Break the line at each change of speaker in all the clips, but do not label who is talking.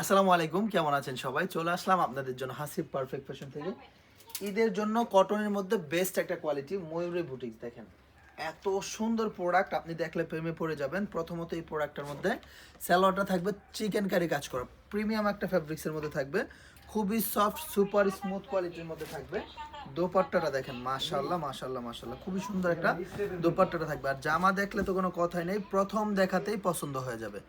আসসালামু আলাইকুম, কেমন আছেন সবাই? চলে আসলাম আপনাদের জন্য হাসিব পারফেক্ট ফ্যাশন থেকে। ঈদের জন্য কটনের মধ্যে বেস্ট একটা কোয়ালিটি ময়ূরী বুটিক দেখেন। এত সুন্দর প্রোডাক্ট আপনি দেখলে প্রেমে পড়ে যাবেন। প্রথমত এই প্রোডাক্টটার মধ্যে স্যালোয়ারটা থাকবে চিকেন কারি কাজ করা। প্রিমিয়াম একটা ফ্যাব্রিক্সের মধ্যে থাকবে। খুবই সফট সুপার স্মুথ কোয়ালিটির মধ্যে থাকবে। দোপাট্টাটা দেখেন মাশাল্লাহ মাশাল্লাহ মাশাল্লাহ খুবই সুন্দর একটা দোপাট্টাটা থাকবে। আর জামা দেখলে তো কোনো কথাই নেই, প্রথম দেখাতেই পছন্দ হয়ে যাবে।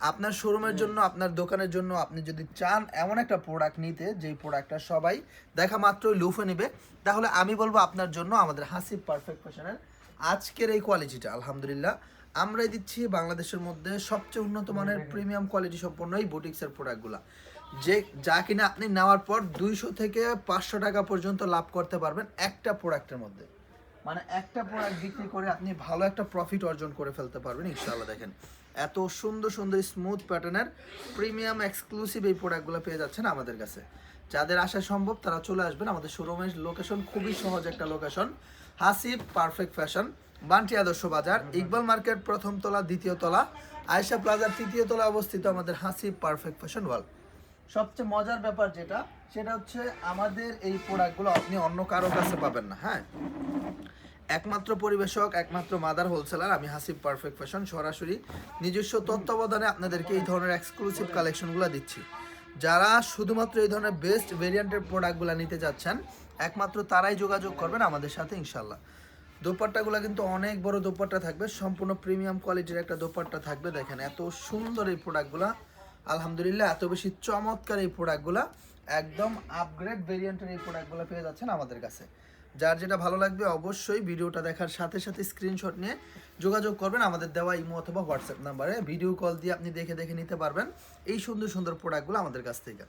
আপনার শোরুমের জন্য আপনার দোকানের জন্য আপনি যদি চান এমন একটা প্রোডাক্ট নিতে যেই প্রোডাক্টটা সবাই দেখা মাত্রই লুফে নেবে তাহলে আমি বলব আপনার জন্য আমাদের হাসিব পারফেক্ট ফ্যাশনের আজকের এই কোয়ালিটিটা আলহামদুলিল্লাহ। আমরাই দিচ্ছি বাংলাদেশের মধ্যে সবচেয়ে উন্নত মানের প্রিমিয়াম কোয়ালিটি সম্পন্ন এই বুটিক্সের প্রোডাক্টগুলো যে যা কিনা আপনি নেওয়ার পর দুইশো থেকে পাঁচশো টাকা পর্যন্ত লাভ করতে পারবেন একটা প্রোডাক্টের মধ্যে। মানে একটা প্রোডাক্ট বিক্রি করে আপনি ভালো একটা প্রফিট অর্জন করে ফেলতে পারবেন ইনশাআল্লাহ দেখেন। এত সুন্দর সুন্দর স্মুথ প্যাটার্নের প্রিমিয়াম এক্সক্লুসিভ এই প্রোডাক্টগুলো পেয়ে যাচ্ছেন আমাদের কাছে। যাদের আসা সম্ভব, তারা চলে আসবেন আমাদের শোরুমের লোকেশন খুবই সহজ একটা location Hasib perfect fashion Banti Adarsha Bazar, Iqbal market, প্রথম তলা, দ্বিতীয় তলা আয়সা প্লাজার তৃতীয় তলা অবস্থিত আমাদের হাসিব পারফেক্ট ফ্যাশন ওয়াল সবচেয়ে মজার ব্যাপার যেটা, সেটা হচ্ছে আমাদের এই প্রোডাক্টগুলো আপনি অন্য কারও কাছে পাবেন না হ্যাঁ? একমাত্র পরিবেশক, একমাত্র মাদার হোলসেলার আমি হাসিব পারফেক্ট ফ্যাশন সরাসরি নিজস্ব তত্ত্বাবধানে আপনাদেরকে এই ধরনের এক্সক্লুসিভ কালেকশনগুলো দিচ্ছি। যারা শুধুমাত্র এই ধরনের বেস্ট ভেরিয়েন্টের প্রোডাক্টগুলো নিতে যাচ্ছেন, একমাত্র তারাই যোগাযোগ করবেন আমাদের সাথে ইনশাল্লাহ দোপাট্টাগুলো কিন্তু অনেক বড় দোপাট্টা থাকবে, সম্পূর্ণ প্রিমিয়াম কোয়ালিটির একটা দোপাট্টা থাকবে, দেখেন এত সুন্দর এই প্রোডাক্টগুলো আলহামদুলিল্লাহ, এত বেশি চমৎকার এই প্রোডাক্টগুলো একদম আপগ্রেড ভেরিয়েন্টের এই প্রোডাক্টগুলো পেয়ে যাচ্ছেন আমাদের কাছে। যার যেটা ভালো লাগবে অবশ্যই ভিডিওটা দেখার সাথে সাথে স্ক্রিনশট নিয়ে যোগাযোগ করবেন। আমাদের দেওয়া ইমো অথবা হোয়াটসঅ্যাপ নাম্বারে। ভিডিও কল দিয়ে আপনি দেখে দেখে নিতে পারবেন এই সুন্দর সুন্দর প্রোডাক্টগুলো আমাদের কাছ থেকে।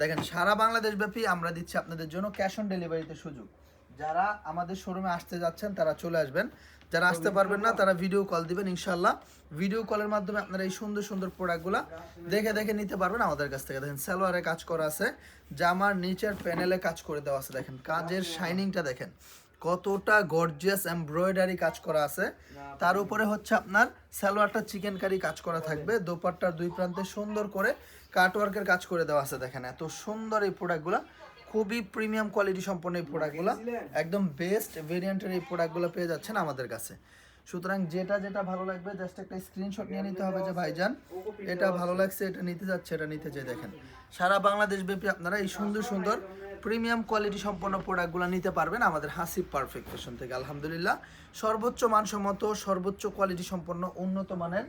দেখেন, সারা বাংলাদেশ ব্যাপী আমরা দিচ্ছি আপনাদের জন্য ক্যাশ অন ডেলিভারিতে সুযোগ। যারা আমাদের শোরুমে আসতে যাচ্ছেন, তারা চলে আসবেন। যারা আসতে পারবেন না, তারা ভিডিও কল দিবেন ইনশাল্লাহ ভিডিও কলের মাধ্যমে আপনারা এই সুন্দর সুন্দর প্রোডাক্টগুলো দেখে দেখে নিতে পারবেন আমাদের কাছ থেকে। দেখেন, সালোয়ারে কাজ করা আছে, জামার নিচের প্যানেলে কাজ করে দেওয়া আছে। দেখেন, কাজের শাইনিংটা দেখেন। কতটা গর্জিয়াস এমব্রয়ডারি কাজ করা আছে। তার উপরে হচ্ছে আপনার সালোয়ারটা চিকেন কারি কাজ করা থাকবে। দোপাট্টার দুই প্রান্তে সুন্দর করে কাটওয়ার্কের কাজ করে দেওয়া আছে। দেখেন, এত সুন্দর এই প্রোডাক্টগুলো খুবই প্রিমিয়াম কোয়ালিটি সম্পন্ন এই প্রোডাক্টগুলো একদম বেস্ট ভেরিয়েন্টের এই প্রোডাক্টগুলো পেয়ে যাচ্ছেন আমাদের কাছে। সুতরাং যেটা যেটা ভালো লাগবে জাস্ট একটা স্ক্রিনশট নিয়ে নিতে হবে যে ভাইজান। এটা ভালো লাগছে এটা নিতে যাচ্ছে এটা নিতে চাই দেখেন। সারা বাংলাদেশ ব্যাপী আপনারা এই সুন্দর সুন্দর প্রিমিয়াম কোয়ালিটি সম্পন্ন প্রোডাক্টগুলো নিতে পারবেন আমাদের হাসিব পারফেক্ট ফ্যাশন থেকে, আলহামদুলিল্লাহ। সর্বোচ্চ মানসম্মত, সর্বোচ্চ কোয়ালিটি সম্পন্ন, উন্নত মানের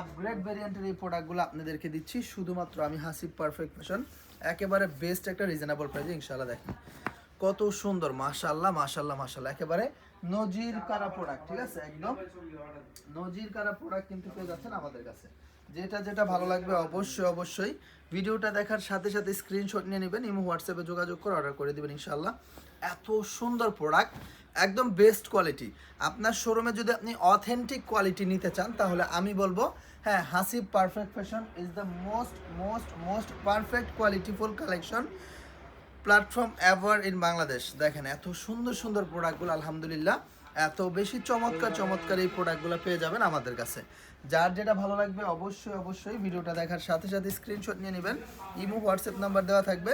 আপগ্রেড ভেরিয়েন্টের এই প্রোডাক্টগুলো আপনাদেরকে দিচ্ছি। শুধুমাত্র আমি হাসিব পারফেক্ট ফ্যাশন একেবারে বেস্ট একটা রিজনেবল প্রাইসে ইনশাআল্লাহ দেখেন। কত সুন্দর মাশাল্লাহ মাশাল্লাহ মাশাল্লাহ একেবারে নজির কারা প্রোডাক্ট ঠিক আছে? একদম নজির কারা প্রোডাক্ট কিন্তু পেয়ে যাচ্ছেন আমাদের কাছে। যেটা যেটা ভালো লাগবে অবশ্যই অবশ্যই ভিডিওটা দেখার সাথে সাথে স্ক্রিনশট নিয়ে নেবেন, ইমো, হোয়াটসঅ্যাপে যোগাযোগ করে অর্ডার করে দেবেন ইনশাল্লাহ এত সুন্দর প্রোডাক্ট একদম বেস্ট কোয়ালিটি আপনার শোরুমে যদি আপনি অথেন্টিক কোয়ালিটি নিতে চান, তাহলে আমি বলব হ্যাঁ Hasib perfect fashion is the most most most perfect qualityful collection platform ever in Bangladesh দেখেন, এত সুন্দর সুন্দর প্রোডাক্টগুলো আলহামদুলিল্লাহ। এত বেশি চমৎকার চমৎকার এই প্রোডাক্টগুলো পেয়ে যাবেন আমাদের কাছে। যার যেটা ভালো লাগবে অবশ্যই অবশ্যই ভিডিওটা দেখার সাথে সাথে স্ক্রিনশট নিয়ে নেবেন। ইমো, হোয়াটসঅ্যাপ নাম্বার দেওয়া থাকবে।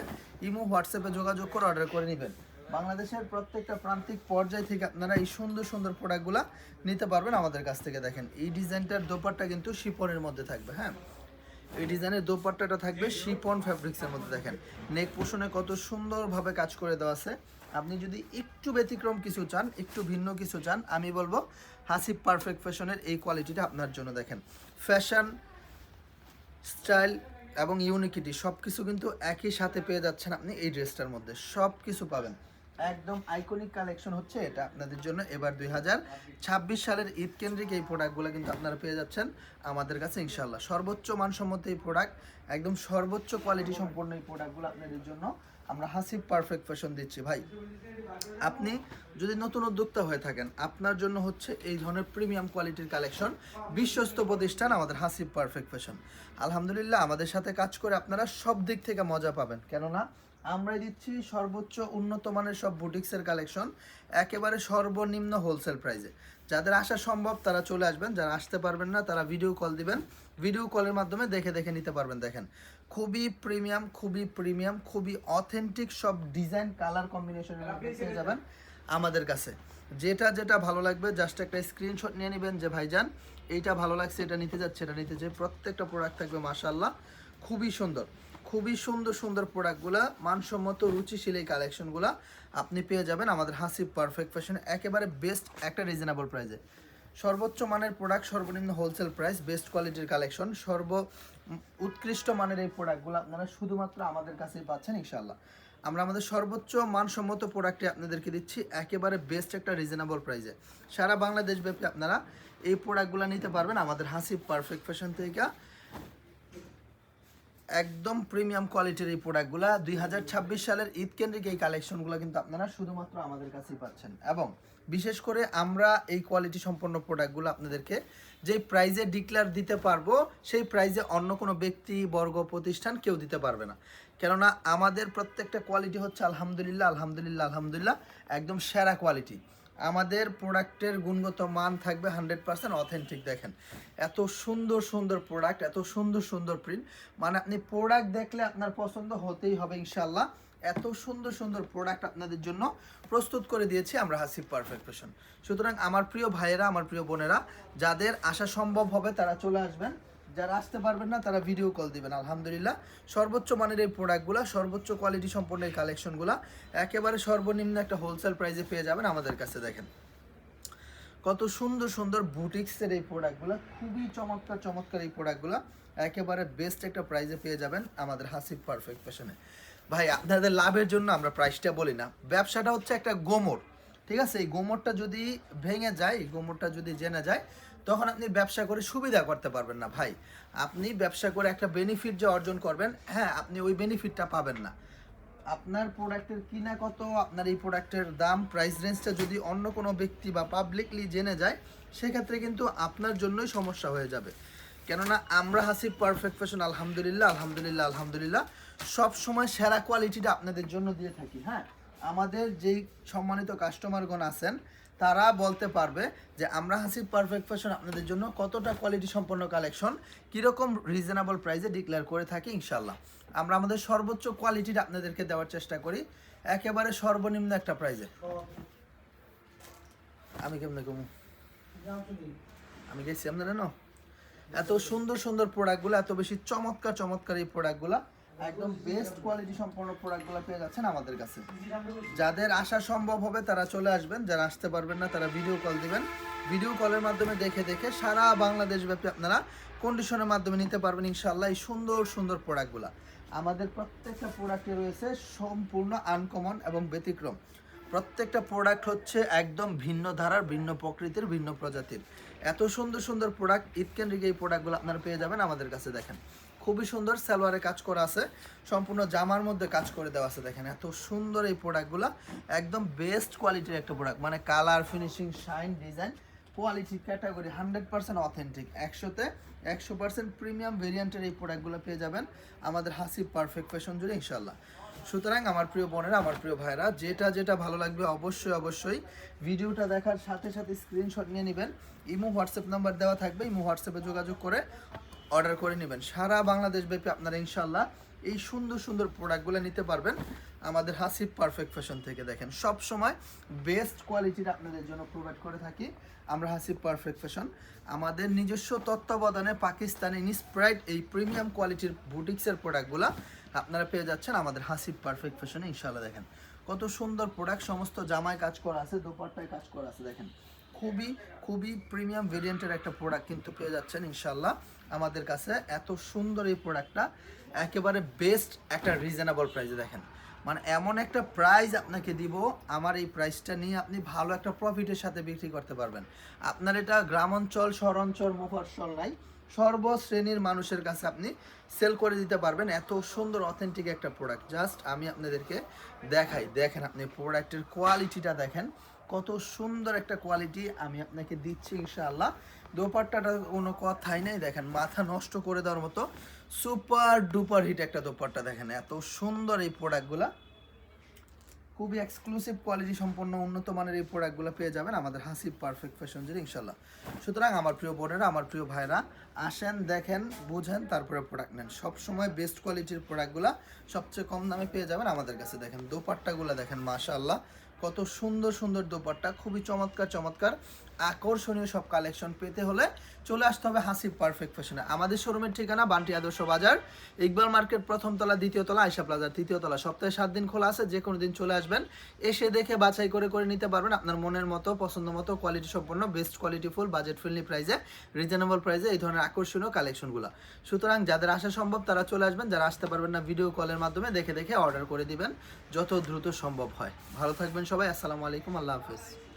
ইমো, হোয়াটসঅ্যাপে যোগাযোগ করে অর্ডার করে নেবেন। বাংলাদেশের প্রত্যেকটা প্রান্তিক পর্যায় থেকে আপনারা এই সুন্দর সুন্দর প্রোডাক্টগুলো নিতে পারবেন আমাদের কাছ থেকে দেখেন। এই ডিজাইনটার দোপারটা কিন্তু শিপনের মধ্যে থাকবে হ্যাঁ? এই ডিজাইনের দোপাট্টাটা থাকবে শিপন ফ্যাব্রিক্সের মধ্যে দেখেন। নেক পোষণে কত সুন্দরভাবে কাজ করে দেওয়া আছে। আপনি যদি একটু ব্যতিক্রম কিছু চান, একটু ভিন্ন কিছু চান, আমি বলব হাসিব পারফেক্ট ফ্যাশনের এই কোয়ালিটিটা আপনার জন্য দেখেন। ফ্যাশন স্টাইল এবং ইউনিকিটি সব কিছু কিন্তু একই সাথে পেয়ে যাচ্ছেন আপনি এই ড্রেসটার মধ্যে। সব কিছু পাবেন। একদম আইকনিক কালেকশন হচ্ছে এটা আপনাদের জন্য। এবার দুই হাজার ছাব্বিশ সালের ঈদ কেন্দ্রিক এই প্রোডাক্টগুলো কিন্তু আপনারা পেয়ে যাচ্ছেন আমাদের কাছে ইনশাল্লাহ সর্বোচ্চ মানসম্মত এই প্রোডাক্ট একদম সর্বোচ্চ কোয়ালিটি সম্পন্ন এই প্রোডাক্টগুলো আপনাদের জন্য আমরা হাসিব পারফেক্ট ফ্যাশন দিচ্ছি, ভাই। আপনি যদি নতুন উদ্যোক্তা হয়ে থাকেন, আপনার জন্য হচ্ছে এই ধরনের প্রিমিয়াম কোয়ালিটির কালেকশন বিশ্বস্ত প্রতিষ্ঠান আমাদের হাসিব পারফেক্ট ফ্যাশন আলহামদুলিল্লাহ, আমাদের সাথে কাজ করে আপনারা সব দিক থেকে মজা পাবেন। কেননা আমরা দিচ্ছি সর্বোচ্চ উন্নত মানের সব বুটিক্সের কালেকশন একেবারে সর্বনিম্ন হোলসেল প্রাইসে যাদের আসা সম্ভব তারা চলে আসবেন, যারা আসতে পারবেন না তারা ভিডিও কল দিবেন। ভিডিও কলের মাধ্যমে দেখে দেখে নিতে পারবেন, দেখেন। খুবই প্রিমিয়াম খুবই প্রিমিয়াম খুবই অথেন্টিক সব ডিজাইন কালার কম্বিনেশনের পেয়ে যাবেন আমাদের কাছে। যেটা যেটা ভালো লাগবে জাস্ট একটা স্ক্রিনশট নিয়ে নেবেন যে, ভাইজান, এইটা ভালো লাগছে, এটা নিতে যাচ্ছে। এটা নিতে চাই প্রত্যেকটা প্রোডাক্ট থাকবে মাশাল্লাহ খুবই সুন্দর। খুবই সুন্দর সুন্দর প্রোডাক্টগুলো মানসম্মত, রুচিশীল এই কালেকশনগুলো আপনি পেয়ে যাবেন আমাদের হাসিব পারফেক্ট ফ্যাশন একেবারে বেস্ট একটা রিজনেবল প্রাইসে সর্বোচ্চ মানের প্রোডাক্ট সর্বনিম্ন হোলসেল প্রাইস বেস্ট কোয়ালিটির কালেকশন সর্ব উৎকৃষ্ট মানের এই প্রোডাক্টগুলো আপনারা শুধুমাত্র আমাদের কাছেই পাচ্ছেন ইনশাল্লাহ আমরা আমাদের সর্বোচ্চ মানসম্মত প্রোডাক্টে আপনাদেরকে দিচ্ছি, একেবারে বেস্ট একটা রিজনেবল প্রাইসে সারা বাংলাদেশ ব্যাপী আপনারা এই প্রোডাক্টগুলো নিতে পারবেন আমাদের হাসিব পারফেক্ট ফ্যাশন থেকে। একদম প্রিমিয়াম কোয়ালিটির এই প্রোডাক্টগুলো দুই সালের ঈদ কেন্দ্রিক এই কালেকশনগুলো কিন্তু আপনারা শুধুমাত্র আমাদের কাছেই পাচ্ছেন। এবং বিশেষ করে আমরা এই কোয়ালিটি সম্পন্ন প্রোডাক্টগুলো আপনাদেরকে যেই প্রাইজে ডিক্লেয়ার দিতে পারব, সেই প্রাইজে অন্য কোনো ব্যক্তি, বর্গ, প্রতিষ্ঠান কেউ দিতে পারবে না। কেননা আমাদের প্রত্যেকটা কোয়ালিটি হচ্ছে আলহামদুলিল্লাহ আলহামদুলিল্লাহ আলহামদুলিল্লাহ, একদম সেরা কোয়ালিটি আমাদের প্রোডাক্টের গুণগত মান থাকবে হান্ড্রেড পার্সেন্ট অথেন্টিক, দেখেন। এত সুন্দর সুন্দর প্রোডাক্ট, এত সুন্দর সুন্দর প্রিন্ট। মানে আপনি প্রোডাক্ট দেখলে আপনার পছন্দ হতেই হবে ইনশাল্লাহ এত সুন্দর সুন্দর প্রোডাক্ট আপনাদের জন্য প্রস্তুত করে দিয়েছি আমরা হাসিব পারফেক্ট ফ্যাশন। সুতরাং আমার প্রিয় ভাইয়েরা, আমার প্রিয় বোনেরা, যাদের আসা সম্ভব হবে তারা চলে আসবেন। যারা আসতে পারবেন না, তারা ভিডিও কল দিবেন, আলহামদুলিল্লাহ। সর্বোচ্চ মানের এই প্রোডাক্টগুলো সর্বোচ্চ কোয়ালিটি সম্পন্ন এই কালেকশনগুলো একেবারে সর্বনিম্ন একটা হোলসেল প্রাইসে পেয়ে যাবেন আমাদের কাছে, দেখেন। কত সুন্দর সুন্দর বুটিক্সের এই প্রোডাক্টগুলো খুবই চমৎকার চমৎকার এই প্রোডাক্টগুলো একেবারে বেস্ট একটা প্রাইসে পেয়ে যাবেন আমাদের হাসিব পারফেক্ট ফ্যাশনে ভাই, আপনাদের লাভের জন্য আমরা প্রাইসটা বলি না। ব্যবসাটা হচ্ছে একটা গোমর, ঠিক আছে? এই গোমরটা যদি ভেঙে যায় গোমরটা যদি জেনে যায় তখন আপনি ব্যবসা করে সুবিধা করতে পারবেন না, ভাই। আপনি ব্যবসা করে একটা বেনিফিট যে অর্জন করবেন হ্যাঁ আপনি ওই বেনিফিটটা পাবেন না। আপনার প্রোডাক্টের কিনা কত, আপনার এই প্রোডাক্টের দাম প্রাইস রেঞ্জটা যদি অন্য কোনো ব্যক্তি বা পাবলিকলি জেনে যায়, সেক্ষেত্রে কিন্তু আপনার জন্যই সমস্যা হয়ে যাবে। কেননা আমরা হাসি পারফেক্ট ফ্যাশন আলহামদুলিল্লাহ আলহামদুলিল্লাহ আলহামদুলিল্লাহ, সব সময় সেরা কোয়ালিটিটা আপনাদের জন্য দিয়ে থাকি হ্যাঁ। আমাদের যেই সম্মানিত কাস্টমারগণ আছেন তারা বলতে পারবে যে আমরা হাসিব পারফেক্ট ফ্যাশন আপনাদের জন্য কতটা কোয়ালিটি সম্পন্ন কালেকশন কীরকম রিজনেবল প্রাইসে ডিক্লেয়ার করে থাকি ইনশাল্লাহ আমরা আমাদের সর্বোচ্চ কোয়ালিটিটা আপনাদেরকে দেওয়ার চেষ্টা করি। একেবারে সর্বনিম্ন একটা প্রাইজে আমি কেমনে কমু? আমি গেছি আপনারা, না? এত সুন্দর সুন্দর প্রোডাক্টগুলো এত বেশি চমৎকার চমৎকার এই প্রোডাক্টগুলো একদম বেস্ট কোয়ালিটি সম্পন্ন প্রোডাক্টগুলো পেয়ে যাচ্ছেন আমাদের কাছে। যাদের আসা সম্ভব হবে তারা চলে আসবেন, যারা আসতে পারবেন না তারা ভিডিও কল দিবেন। ভিডিও কলের মাধ্যমে দেখে দেখে সারা বাংলাদেশ ব্যাপী আপনারা কন্ডিশনের মাধ্যমে নিতে পারবেন ইনশাল্লাহ এই সুন্দর সুন্দর প্রোডাক্টগুলো আমাদের প্রত্যেকটা প্রোডাক্টে রয়েছে সম্পূর্ণ আনকমন এবং ব্যতিক্রম। প্রত্যেকটা প্রোডাক্ট হচ্ছে একদম ভিন্ন ধারার, ভিন্ন প্রকৃতির, ভিন্ন প্রজাতির। এত সুন্দর সুন্দর প্রোডাক্ট ঈদ এই প্রোডাক্টগুলো আপনারা পেয়ে যাবেন আমাদের কাছে দেখেন। খুবই সুন্দর সালোয়ারে কাজ করা আছে। সম্পূর্ণ জামার মধ্যে কাজ করে দেওয়া আছে, দেখেন। এত সুন্দর এই প্রোডাক্টগুলো। একদম বেস্ট কোয়ালিটির একটা প্রোডাক্ট মানে colour finishing shine design quality category hundred percent authentic একশোতে একশো পার্সেন্ট প্রিমিয়াম ভেরিয়েন্টের এই প্রোডাক্টগুলো পেয়ে যাবেন আমাদের হাসিব পারফেক্ট ফ্যাশন জুড়ে ইনশাল্লাহ সুতরাং আমার প্রিয় বোনেরা, আমার প্রিয় ভাইরা যেটা যেটা ভালো লাগবে অবশ্যই অবশ্যই ভিডিওটা দেখার সাথে সাথে স্ক্রিনশট নিয়ে নেবেন। ইমো, হোয়াটসঅ্যাপ নাম্বার দেওয়া থাকবে, ইমো, হোয়াটসঅ্যাপে যোগাযোগ করে অর্ডার করে নেবেন। সারা বাংলাদেশ ব্যাপী আপনারা ইনশাল্লাহ এই সুন্দর সুন্দর প্রোডাক্টগুলো নিতে পারবেন। আমাদের হাসিব পারফেক্ট ফ্যাশন থেকে দেখেন। সব সময় বেস্ট কোয়ালিটির আপনাদের জন্য প্রোভাইড করে থাকি আমরা হাসিব পারফেক্ট ফ্যাশন। আমাদের নিজস্ব তত্ত্বাবধানে পাকিস্তানি নিসপ্রাইড এই প্রিমিয়াম কোয়ালিটির বুটিক্সের প্রোডাক্টগুলো আপনারা পেয়ে যাচ্ছেন আমাদের হাসিব পারফেক্ট ফ্যাশনে ইনশাল্লাহ দেখেন। কত সুন্দর প্রোডাক্ট, সমস্ত জামায় কাজ করা আছে, দোপাট্টায় কাজ করা আছে, দেখেন। খুবই খুবই প্রিমিয়াম ভেরিয়েন্টের একটা প্রোডাক্ট কিন্তু পেয়ে যাচ্ছেন ইনশাল্লাহ আমাদের কাছে। এত সুন্দর এই প্রোডাক্টটা একেবারে বেস্ট একটা রিজনেবল প্রাইসে দেখেন। মানে এমন একটা প্রাইস আপনাকে দিব, আমার এই প্রাইসটা নিয়ে আপনি ভালো একটা প্রফিটের সাথে বিক্রি করতে পারবেন। আপনার এটা গ্রাম অঞ্চল শহরাঞ্চল মুফাসল নাই, সর্বশ্রেণীর মানুষের কাছে আপনি সেল করে দিতে পারবেন এত সুন্দর অথেন্টিক একটা প্রোডাক্ট জাস্ট আমি আপনাদেরকে দেখাই, দেখেন আপনি প্রোডাক্টের কোয়ালিটিটা দেখেন। কত সুন্দর একটা কোয়ালিটি আমি আপনাকে দিচ্ছি ইনশাআল্লাহ। দোপাট্টাটা কোনো কথাই নেই, দেখেন, মাথা নষ্ট করে দেওয়ার মতো সুপার ডুপার হিট একটা দোপাট্টা, দেখেন, এত সুন্দর এই প্রোডাক্টগুলা খুবই এক্সক্লুসিভ কোয়ালিটি সম্পন্ন উন্নত মানের এই প্রোডাক্টগুলো পেয়ে যাবেন আমাদের হাসি পারফেক্ট ফ্যাশন জের ইনশাল্লাহ সুতরাং আমার প্রিয় বোনেরা, আমার প্রিয় ভাইরা, আসেন, দেখেন, বুঝেন, তারপরে প্রোডাক্ট নেন। সবসময় বেস্ট কোয়ালিটির প্রোডাক্টগুলো সবচেয়ে কম দামে পেয়ে যাবেন আমাদের কাছে, দেখেন দোপাট্টাগুলো দেখেন, মাশাআল্লাহ। কত সুন্দর সুন্দর দোপাট্টা খুবই চমৎকার চমৎকার। আকর্ষণীয় সব কালেকশন পেতে হলে চলে আসতে হবে হাসি পারফেক্ট ফ্যাশনে আমাদের শোরুমের ঠিকানা বান্টি আদর্শ বাজার। ইকবাল মার্কেট প্রথম তলা, দ্বিতীয় তলা আয়সা প্লাজার তৃতীয় তলা। সপ্তাহে সাত দিন খোলা আছে, যে কোনো দিন চলে আসবেন। এসে দেখে বাছাই করে করে নিতে পারবেন আপনার মনের মতো, পছন্দ মতো কোয়ালিটি সম্পন্ন best quality full budget friendly প্রাইসে রিজনেবল প্রাইসে এই ধরনের আকর্ষণীয় কালেকশনগুলো সুতরাং যাদের আসা সম্ভব তারা চলে আসবেন। যারা আসতে পারবেন না ভিডিও কলের মাধ্যমে দেখে দেখে অর্ডার করে দিবেন, যত দ্রুত সম্ভব হয়। ভালো থাকবেন সবাই, আসসালামু আলাইকুম, আল্লাহ হাফেজ।